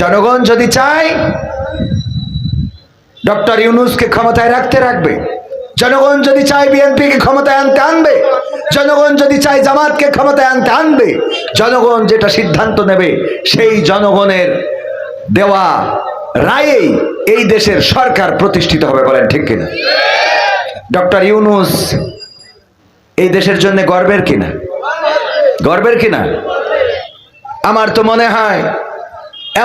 জনগণ যদি চায়, ডক্টর ইউনুসকে ক্ষমতায় রাখতে রাখবে। জনগণ যদি চায় বিএনপিকে ক্ষমতায় আনতে আনবে, জনগণ যদি চায় জামাতকে ক্ষমতায় আনতে আনবে, জনগণ যেটা সিদ্ধান্ত নেবে সেই জনগণের দেওয়া রায়েই এই দেশের সরকার প্রতিষ্ঠিত হবে বলেন ঠিক কিনা? ডক্টর ইউনুস এই দেশের জন্য গর্বের কিনা? গর্বের কিনা? আমার তো মনে হয়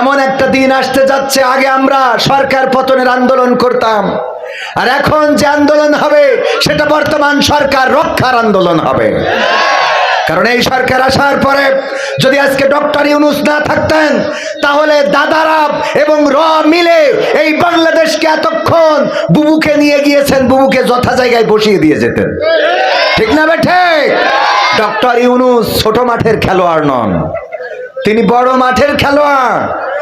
এমন একটা দিন আসতে যাচ্ছে, আগে আমরা সরকার পতনের আন্দোলন করতাম। আর এখন যে আন্দোলন হবে, সেটা বর্তমান সরকার রক্ষার আন্দোলন হবে। কারণ এই সরকার আসার পরে যদি আজকে ডক্টর ইউনুস না থাকতেন, তাহলে দাদারা এবং র মিলে এই বাংলাদেশকে এতক্ষণ বুবুকে নিয়ে গিয়েছেন, বুবুকে যথা জায়গায় বসিয়ে দিয়ে যেতেন। ঠিক না বেঠে ডক্টর ইউনুস ছোট মাঠের খেলোয়াড় নন। তিনি বড় মাঠের খেলোয়াড়।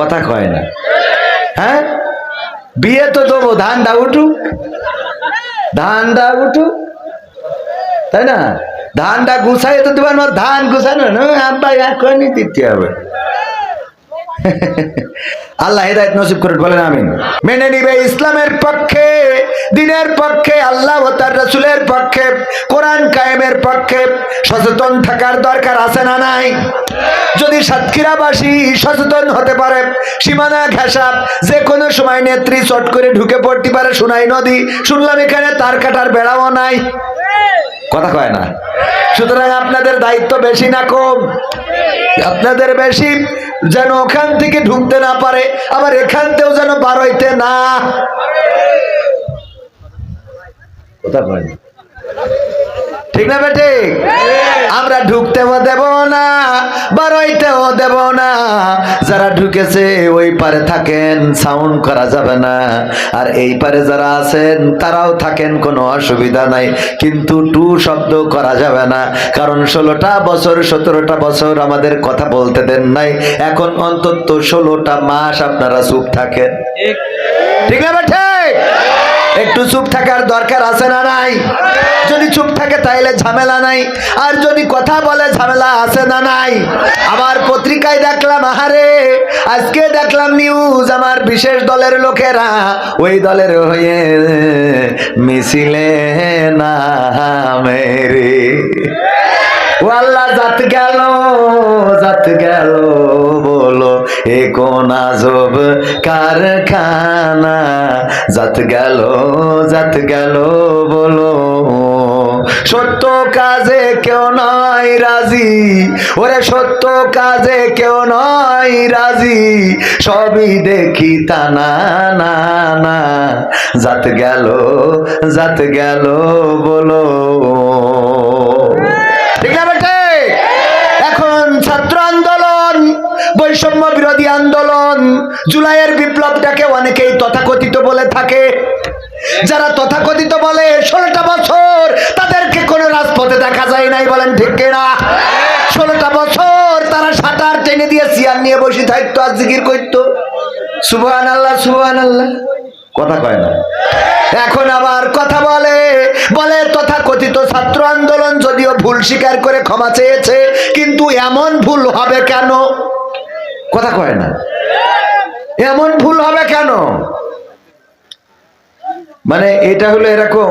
কথা কয় না। হ্যাঁ? বিয়ে তো দেবো ধানটা উঠুক। ধানটা উঠুক। তাই না? ধানটা গুছাই তো দেবার না ধান গুছানো না। আব্বা এখনই দিতে হবে। আল্লাহ হেদায়ত নসিব করে বলেন আমিন। মেনে নিবে ইসলামের পক্ষে, দিনের পক্ষে, আল্লাহ ও তার রসুলের পক্ষে, কোরআন কায়েমের পক্ষে। সচেতন থাকার দরকার আছে না নাই? যদি সাতক্ষীরাবাসী সচেতন হতে পারে, সীমানা ঘেঁষা, যে কোনো সময় নেত্রী চট করে ঢুকে পড়তে পারে সোনাই নদী। শুনলাম এখানে তার কাটার বেড়াও নাই। কথা কয় না? সুতরাং আপনাদের দায়িত্ব বেশি না কম? আপনাদের বেশি যেন ওখান থেকে ঢুকতে না পারে, আবার এখানতেও যেন বার হইতে না। কথা কয় না। ঠিক না বেটে? আমরা ঢুকতেও দেব না বারোইতেও দেব না। যারা ঢুকেছে ওই পারে থাকেন সাউন্ড করা যাবে না। আর এই পারে যারা আছেন তারাও থাকেন কোনো অসুবিধা নাই। কিন্তু টু শব্দ করা যাবে না। কারণ ষোলোটা বছর সতেরোটা বছর আমাদের কথা বলতে দেন নাই। এখন অন্তত ষোলোটা মাস আপনারা চুপ থাকেন। ঠিক। না বেটে একটু চুপ থাকার দরকার আছে না নাই? যদি চুপ থাকে তাইলে ঝামেলা নাই। আর যদি কথা বলে ঝামেলা আছে না নাই? আবার পত্রিকায় দেখলাম, আহারে, আজকে দেখলাম নিউজ আমার বিশেষ দলের লোকেরা ওই দলের হয়ে মিছিলে না মেরে ও আল্লাহ, জাত গেল জাত গেল। বলো এ কোন আজব কারখানা? জাত গেল জাত গেল বলো। সত্য কাজে কেউ নয় রাজি। ওরে সত্য কাজে কেউ নয় রাজি। সবই দেখি তা না না না। জাত গেল জাত গেল বলো। জুলাইয়ের বিপ্লবটাকে অনেকেই তথাকথিত বলে থাকে। যারা তথাকথিত বলে, ষোলোটা বছর তাদেরকে কোনো রাজপথে দেখা যায় নাই, বলেন ঠিক কিনা? ষোলোটা বছর তারা সাঁতার টেনে দিয়ে চেয়ার নিয়ে বসে থাকতো আর জিকির করতো। সুবহান আল্লাহ সুবহান আল্লাহ কথা কয় না। এখন আবার কথা বলে বলে, তথাকথিত ছাত্র আন্দোলন যদিও ভুল স্বীকার করে ক্ষমা চেয়েছে, কিন্তু এমন ভুল হবে কেন? কথা কয় না। এমন ভুল হবে কেন? মানে এটা হলো এরকম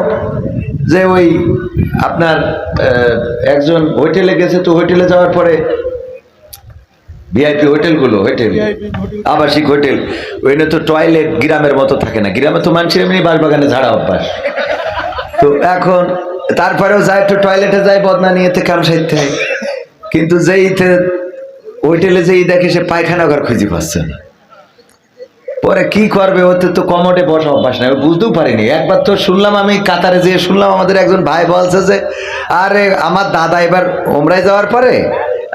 যে ওই আপনার আহ, একজন হোটেলে গেছে তো হোটেলে যাওয়ার পরে ভিআইপি হোটেলগুলো হোটেল আবাসিক হোটেল ওইখানে তো টয়লেট গ্রামের মতো থাকে না। গ্রামে তো মানুষের এমনি বাসবাগানে ঝাড়া অভ্যাস। তো এখন তারপরেও যায় একটু টয়লেটে যায় বদনা নিয়েতে কাম সাইতে হয় কিন্তু যেইতে হোটেলে যেই দেখে সে পায়খানা ঘর খুঁজে পাচ্ছে না। পরে কি করবে? ওতে তো কমোডে বসা অভ্যাস নাই বুঝতেও পারিনি। একবার তো শুনলাম আমি কাতারে যেয়ে শুনলাম আমাদের একজন ভাই বলছে যে, আরে, আমার দাদা এবার ওমরায় যাওয়ার পরে,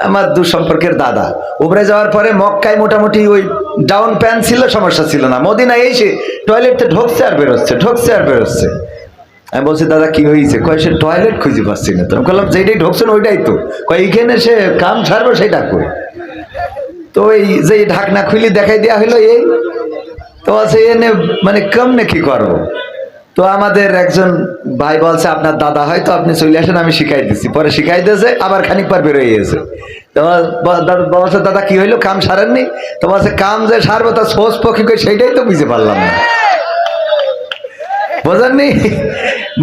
আমার দু সম্পর্কের দাদা ওমরায় যাওয়ার পরে মক্কায় মোটামুটি ওই ডাউন প্যান্ট ছিল, সমস্যা ছিল না। মদিনায় এসে টয়লেটে ঢোকছে আর বেরোচ্ছে, ঢোকছে আর বেরোচ্ছে। আমি বলছি, দাদা, কি হয়েছে? কয়, সে টয়লেট খুঁজে পাচ্ছি না তো। আমি বললাম, যেটাই ঢোকছেন ওইটাই তো। কয় এইখানে সে কাম ছাড়বো, সেটা কই? তো এই যে ঢাকনা খুলি দেখাই দেওয়া হলো, এই তো আছে এনে মানে কম নাকি করব তো আমাদের একজন ভাই বলছে, আপনার দাদা হয়তো আপনি চলে আসেন, আমি শিখাই দিচ্ছি পরে শিখাই দিয়েছে, আবার খানিক পর বেরোয় গেছে। তোমার দাদা, কি হইল? কাম সারেননি? তোমার কাম যে সারবো তার সোজ পক্ষে সেইটাই তো বুঝতে পারলাম না। বোঝেননি?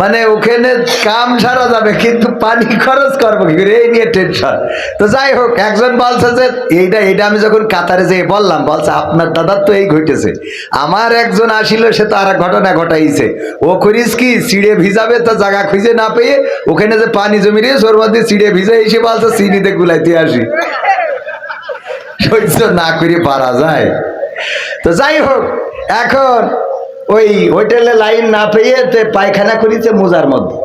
মানে ওখানে কাম সারা যাবে, কিন্তু পানি খরচ করব কি করে? এই নিয়ে টেনশন তো যাই হোক, একজন বলছে যে, এইটা এইটা আমি যখন কাতারে যেয়ে বললাম, বলছে, আপনার দাদার তো এই ঘটেছে। আমার একজন আসিল, সে তো আর ঘটনা ঘটাইছে। ও করিস কি চিড়ে ভিজাবে তো জায়গা খুঁজে না পেয়ে ওখানে যে পানি জমি রে ওর মধ্যে চিড়ে ভিজে এসে বলছে চিনিতে গুলাইতে আসি। সহ্য না করে পারা যায়। তো যাই হোক, এখন ওই হোটেলে লাইন না পেয়ে পায়খানা করেছে মোজার মধ্যে।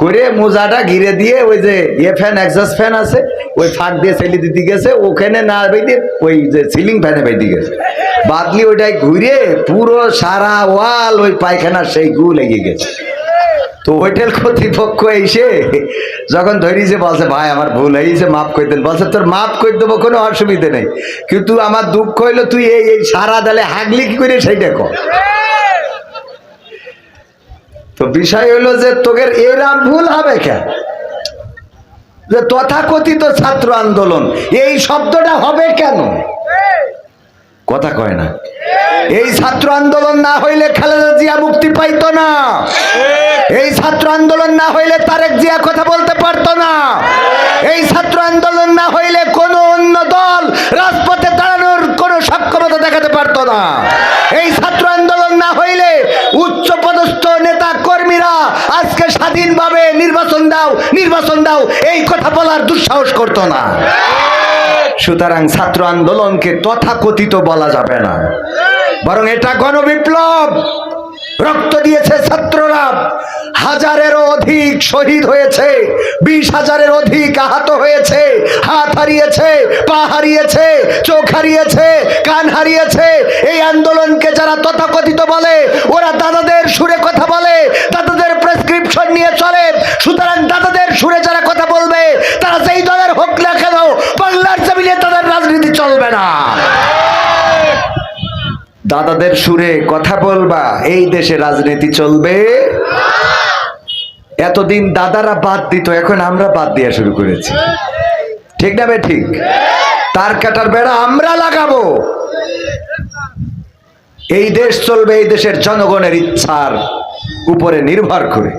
করে মোজাটা ঘিরে দিয়ে ওই যে ইয়ে ফ্যান এক্সাস ফ্যান আছে, ওই ফাঁক দিয়ে ছেলে দিতে গেছে, ওখানে না বেঁধে ওই যে সিলিং ফ্যানে বেঁধে গেছে। বাদলি ওইটাই ঘুরে পুরো সারা ওয়াল ওই পায়খানার সেই গু লেগে গেছে। তো হোটেল কর্তৃপক্ষ এসে যখন ধরিয়েছে বলছে, ভাই, আমার ভুল হয়েছে, মাফ করে দেন। বলছে, তোর মাফ করে দেবো, কোনো অসুবিধে নেই। কিন্তু আমার দুঃখ হইল, তুই এই এই সারা দালে হাগলি কি করে, সেইটা কর। তো বিষয় হলো যে তোদের এরাম ভুল হবে কেন? যে তথাকথিত ছাত্র আন্দোলন, এই শব্দটা হবে কেন? কথা কয় না। এই ছাত্র আন্দোলন না হইলে খালেদা জিয়া মুক্তি পাইতো না। এই ছাত্র আন্দোলন না হইলে তারেক জিয়া কথা বলতে পারতো না। এই ছাত্র আন্দোলন না হইলে কোনো অন্য দল রাজপথে দাঁড়ানোর কোনো সক্ষমতা দেখাতে পারতো না। এই ছাত্র আন্দোলন না হইলে উচ্চ পদস্থ কর্মীরা, আজকে স্বাধীনভাবে নির্বাচন দাও নির্বাচন দাও, এই কথা বলার দুঃসাহস করতো না। সুতরাং ছাত্র আন্দোলনকে তথাকথিত বলা যাবে না। বরং এটা গণবিপ্লব। রক্ত দিয়েছে ছাত্ররা হাজারেরও অধিক শহীদ হয়েছে, বিশ হাজারের অধিক আহত হয়েছে, হাত হারিয়েছে, পা হারিয়েছে, চোখ হারিয়েছে, কান হারিয়েছে। এই আন্দোলনকে যারা তথাকথিত বলে, ওরা দাদাদের সুরে কথা বলে, দাদাদের প্রেসক্রিপশন নিয়ে চলে। সুতরাং দাদাদের সুরে যারা কথা বলবে, তারা যেই দলের হোক না কেন, বাংলার জমিনে তাদের রাজনীতি চলবে না। দাদাদের সুরে কথা বলবা, এই দেশে রাজনীতি চলবে। এতদিন দাদারা বাদ দিত, এখন আমরা বাদ দেওয়া শুরু করেছি। ঠিক না বে ঠিক? তার কাটার বেড়া আমরা লাগাবো। এই দেশ চলবে, এই দেশের জনগণের ইচ্ছার উপরে নির্ভর করে।